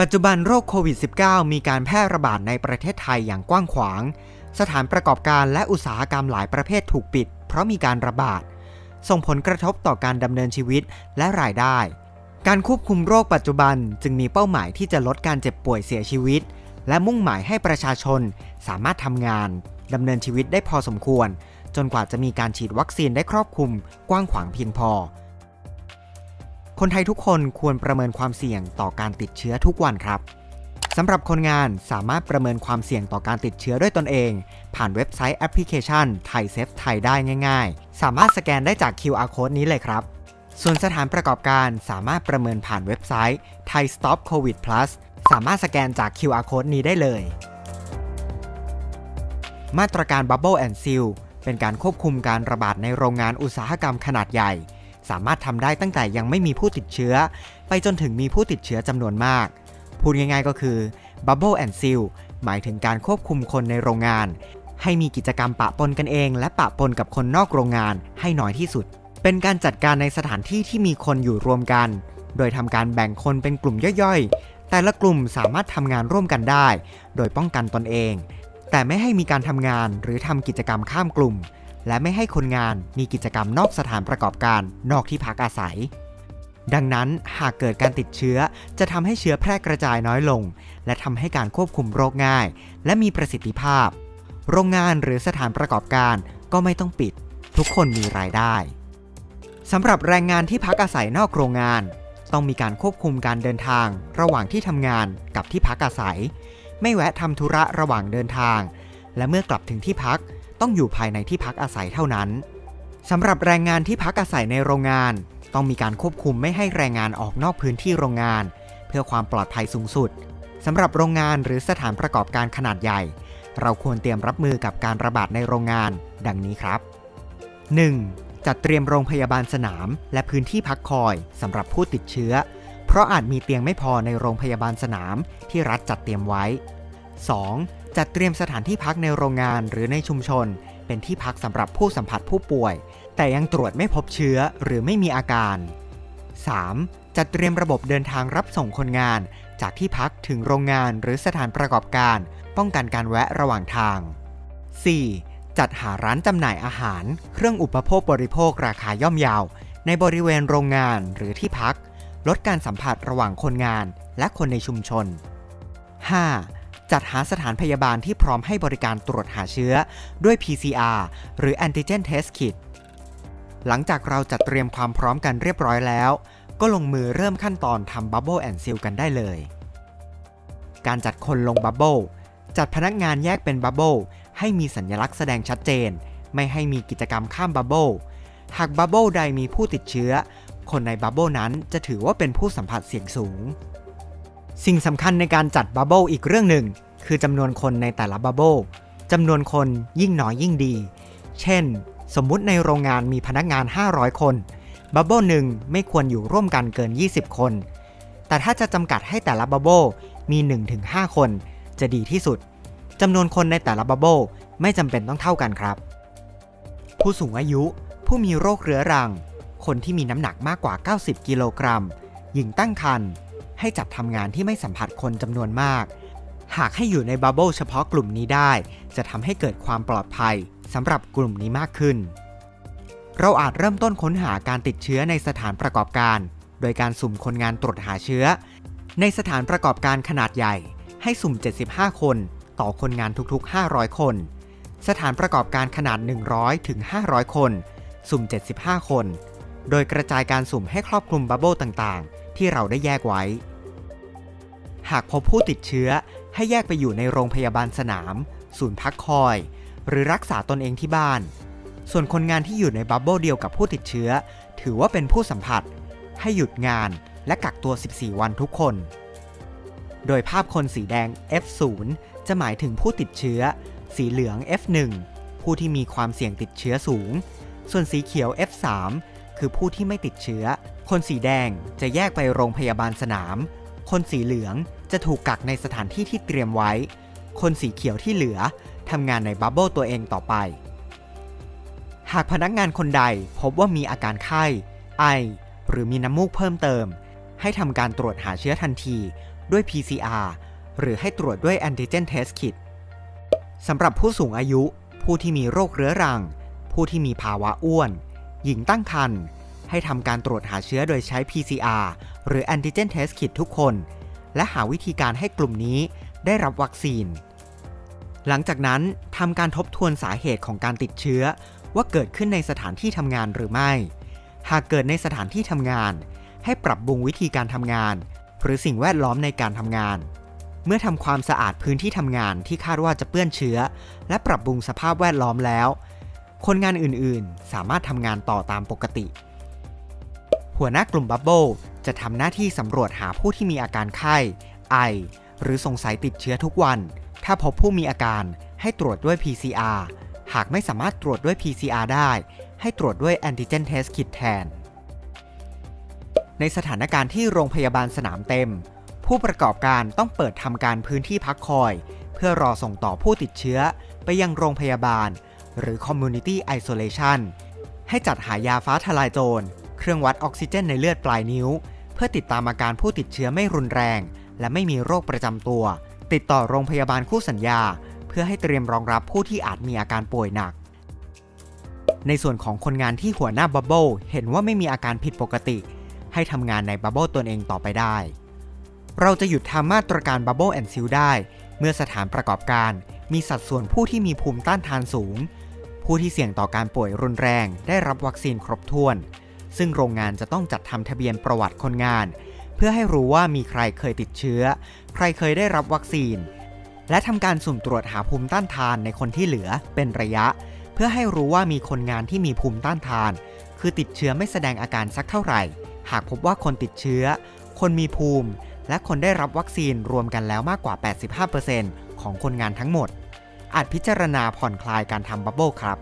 ปัจจุบันโรคโควิด -19 มีการแพร่ระบาดในประเทศไทยอย่างกว้างขวาง สถานประกอบการและอุตสาหกรรมหลายประเภทถูกปิด เพราะมีการระบาด ส่งผลกระทบต่อการดำเนินชีวิตและรายได้ การควบคุมโรคปัจจุบันจึงมีเป้าหมายที่จะลดการเจ็บป่วยเสียชีวิต และมุ่งหมายให้ประชาชนสามารถทำงานดำเนินชีวิตได้พอสมควร จนกว่าจะมีการฉีดวัคซีนได้ครอบคลุมกว้างขวางเพียงพอ คนไทยทุกคนควรประเมินความเสี่ยงต่อการติดเชื้อทุกวันครับสำหรับคนงานสามารถประเมินความเสี่ยงต่อการติดเชื้อด้วยตนเอง ผ่านเว็บไซต์แอปพลิเคชันไทยเซฟไทยได้ง่ายๆ สามารถสแกนได้จาก QR code นี้เลยครับ ส่วนสถานประกอบการสามารถประเมินผ่านเว็บไซต์ Thai Stop COVID Plus สามารถสแกนจาก QR code นี้ได้เลย มาตรการ Bubble and Seal เป็นการควบคุมการระบาดในโรงงานอุตสาหกรรมขนาดใหญ่ สามารถทำได้ตั้งแต่ยังไม่มีผู้ติดเชื้อ ไปจนถึงมีผู้ติดเชื้อจำนวนมาก พูดง่ายๆก็คือ Bubble and Seal หมายถึงการควบคุมคนในโรงงาน ให้มีกิจกรรมปะปนกันเอง และปะปนกับคนนอกโรงงานให้น้อยที่สุด เป็นการจัดการในสถานที่ที่มีคนอยู่รวมกัน โดยทำการแบ่งคนเป็นกลุ่มย่อยๆ แต่ละกลุ่มสามารถทำงานร่วมกันได้ โดยป้องกันตนเอง แต่ไม่ให้มีการทำงานหรือทำกิจกรรมข้ามกลุ่ม และไม่ให้คนงานมีกิจกรรมนอกสถานประกอบการ นอกที่พักอาศัย ดังนั้นหากเกิดการติดเชื้อจะทำให้เชื้อแพร่กระจายน้อยลง และทำให้การควบคุมโรคง่าย และมีประสิทธิภาพ โรงงานหรือสถานประกอบการก็ไม่ต้องปิด ทุกคนมีรายได้สำหรับแรงงานที่พักอาศัยนอกโรงงาน ต้องมีการควบคุมการเดินทาง ระหว่างที่ทำงานกับที่พักอาศัย ไม่แวะทำธุระระหว่างเดินทาง และเมื่อกลับถึงที่พัก ต้องอยู่ภายในที่พักอาศัยเท่านั้นสำหรับแรงงานที่พักอาศัยในโรงงาน ต้องมีการควบคุมไม่ให้แรงงานออกนอกพื้นที่โรงงาน เพื่อความปลอดภัยสูงสุดสำหรับโรงงานหรือสถานประกอบการขนาดใหญ่ เราควรเตรียมรับมือกับการระบาดในโรงงาน ดังนี้ครับ 1. จัดเตรียมโรงพยาบาลสนาม และพื้นที่พักคอยสำหรับผู้ติดเชื้อ เพราะอาจมีเตียงไม่พอในโรงพยาบาลสนามที่รัฐจัดเตรียมไว้ 2. จัดเตรียมสถานที่พักในโรงงานหรือในชุมชน เป็นที่พักสำหรับผู้สัมผัสผู้ป่วย แต่ยังตรวจไม่พบเชื้อหรือไม่มีอาการ 3. จัดเตรียมระบบเดินทางรับส่งคนงาน จากที่พักถึงโรงงานหรือสถานประกอบการ ป้องกันการแวะระหว่างทาง 4. จัดหาร้านจำหน่ายอาหาร เครื่องอุปโภคบริโภคราคาย่อมเยาว ในบริเวณโรงงานหรือที่พัก ลดการสัมผัสระหว่างคนงานและคนในชุมชน 5. จัดหาสถานพยาบาลที่พร้อมให้บริการตรวจหาเชื้อ ด้วย PCR หรือ Antigen Test Kit หลังจากเราจัดเตรียมความพร้อมกันเรียบร้อยแล้ว ก็ลงมือเริ่มขั้นตอนทำ Bubble and Seal กันได้เลย การจัดคนลง Bubble จัดพนักงานแยกเป็น Bubble ให้มีสัญลักษณ์แสดงชัดเจน ไม่ให้มีกิจกรรมข้าม Bubble หาก Bubble ใดมีผู้ติดเชื้อ คนใน Bubble นั้นจะถือว่าเป็นผู้สัมผัสเสี่ยงสูง สิ่งสำคัญในการจัด Bubble อีกเรื่องหนึ่ง คือจำนวนคนในแต่ละ Bubble จำนวนคนยิ่งน้อยยิ่งดี เช่น สมมุติในโรงงานมีพนักงาน 500 คนบับเบิลหนึ่งไม่ควรอยู่ร่วมกันเกิน 20 คน แต่ถ้าจะจำกัดให้แต่ละบับเบิลมี 1-5 คน จะดีที่สุดจำนวนคนในแต่ละบับเบิลไม่จำเป็นต้องเท่ากันครับ ผู้สูงอายุ ผู้มีโรคเรื้อรัง คนที่มีน้ำหนักมากกว่า 90 กิโลกรัม หญิงตั้งครรภ์ ให้จัดทำงานที่ไม่สัมผัสคนจำนวนมาก หากให้อยู่ในบับเบิลเฉพาะกลุ่มนี้ได้ จะทำให้เกิดความปลอดภัยสำหรับกลุ่มนี้มากขึ้น เราอาจเริ่มต้นค้นหาการติดเชื้อในสถานประกอบการ โดยการสุ่มคนงานตรวจหาเชื้อ ในสถานประกอบการขนาดใหญ่ ให้สุ่ม 75 คน ต่อคนงานทุกๆ 500 คน สถานประกอบการขนาด 100ถึง500 คน สุ่ม 75 คน โดยกระจายการสุ่มให้ครอบคลุมบับเบิลต่างๆ ที่เราได้แยกไว้ หากพบผู้ติดเชื้อให้แยกไปอยู่ในโรงพยาบาลสนาม ศูนย์พักคอย หรือรักษาตนเองที่บ้าน ส่วนคนงานที่อยู่ในบับเบิลเดียวกับผู้ติดเชื้อ ถือว่าเป็นผู้สัมผัส ให้หยุดงานและกักตัว 14 วันทุกคน โดยภาพคนสีแดง F0 จะหมายถึงผู้ติดเชื้อ สีเหลือง F1 ผู้ที่มีความเสี่ยงติดเชื้อสูง ส่วนสีเขียว F3 คือผู้ที่ไม่ติดเชื้อ คนสีแดงจะแยกไปโรงพยาบาลสนาม คนสีเหลืองจะถูกกักในสถานที่ที่เตรียมไว้ คนสีเขียวที่เหลือทำงานในบับเบิลตัวเองต่อไป หากพนักงานคนใดพบว่ามีอาการไข้ ไอ หรือมีน้ำมูกเพิ่มเติม ให้ทำการตรวจหาเชื้อทันทีด้วย PCR หรือให้ตรวจด้วย Antigen Test Kit สำหรับผู้สูงอายุ ผู้ที่มีโรคเรื้อรัง ผู้ที่มีภาวะอ้วน หญิงตั้งครรภ์ให้ทำการตรวจหาเชื้อโดยใช้ PCR หรือ Antigen Test Kit ทุกคน และหาวิธีการให้กลุ่มนี้ได้รับวัคซีน หลังจากนั้นทำการทบทวนสาเหตุของการติดเชื้อ ว่าเกิดขึ้นในสถานที่ทำงานหรือไม่ หากเกิดในสถานที่ทำงาน ให้ปรับปรุงวิธีการทำงาน หรือสิ่งแวดล้อมในการทำงาน เมื่อทำความสะอาดพื้นที่ทำงานที่คาดว่าจะเปื้อนเชื้อ และปรับปรุงสภาพแวดล้อมแล้ว คนงานอื่นๆ สามารถทำงานต่อตามปกติ หัวหน้ากลุ่มบับเบิลจะทำหน้าที่สำรวจหาผู้ที่มีอาการไข้ ไอ หรือสงสัยติดเชื้อทุกวัน ถ้าพบผู้มีอาการให้ตรวจด้วย PCR หากไม่สามารถตรวจด้วย PCR ได้ ให้ตรวจด้วย Antigen Test Kit แทน ในสถานการณ์ที่โรงพยาบาลสนามเต็ม ผู้ประกอบการต้องเปิดทำการพื้นที่พักคอย เพื่อรอส่งต่อผู้ติดเชื้อไปยังโรงพยาบาล หรือ Community Isolation ให้จัดหายาฟ้าทลายโจร เครื่องวัดออกซิเจนในเลือดปลายนิ้ว เพื่อติดตามอาการผู้ติดเชื้อไม่รุนแรง และไม่มีโรคประจำตัว ติดต่อโรงพยาบาลคู่สัญญา เพื่อให้เตรียมรองรับผู้ที่อาจมีอาการป่วยหนัก ในส่วนของคนงานที่หัวหน้าบับเบิลเห็นว่าไม่มีอาการผิดปกติ ให้ทำงานในบับเบิลตนเองต่อไปได้ เราจะหยุดทำมาตรการบับเบิลแอนซิลได้ เมื่อสถานประกอบการมีสัดส่วนผู้ที่มีภูมิต้านทานสูง ผู้ที่เสี่ยงต่อการป่วยรุนแรงได้รับวัคซีนครบถ้วน ซึ่งโรงงานจะต้องจัดทำทะเบียนประวัติคนงาน เพื่อให้รู้ว่ามีใครเคยติดเชื้อ ใครเคยได้รับวัคซีน และทำการสุ่มตรวจหาภูมิต้านทานในคนที่เหลือเป็นระยะ เพื่อให้รู้ว่ามีคนงานที่มีภูมิต้านทาน คือติดเชื้อไม่แสดงอาการสักเท่าไหร่ หากพบว่าคนติดเชื้อ คนมีภูมิ และคนได้รับวัคซีนรวมกันแล้วมากกว่า 85%ของคนงานทั้งหมด อาจพิจารณาผ่อนคลายการทำบับเบิลครับ